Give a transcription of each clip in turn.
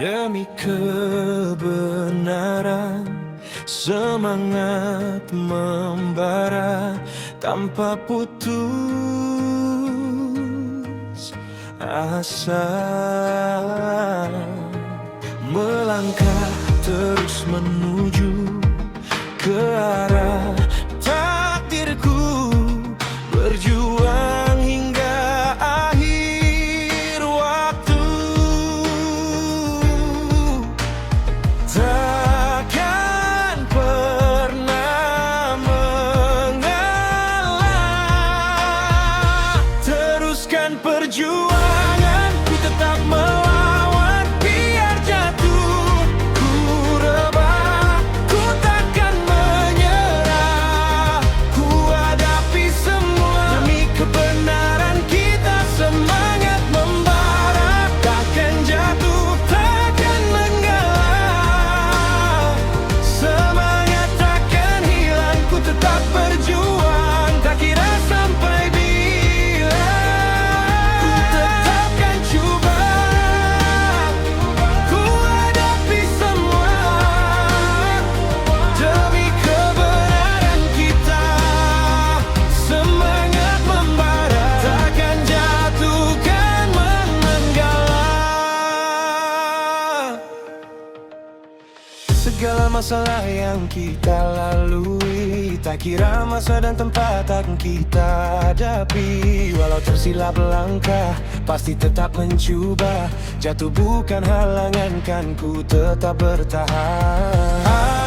Demi kebenaran Semangat membara Tanpa putus Asa. Melangkah terus menuju Ke arah you segala masalah yang kita lalui. Tak kira masa dan tempat akan kita hadapi. Walau tersilap langkah, pasti tetap mencoba Jatuh bukan halangan kan ku tetap bertahan.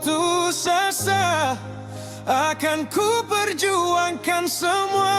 putus asa Akan ku perjuangkan semua.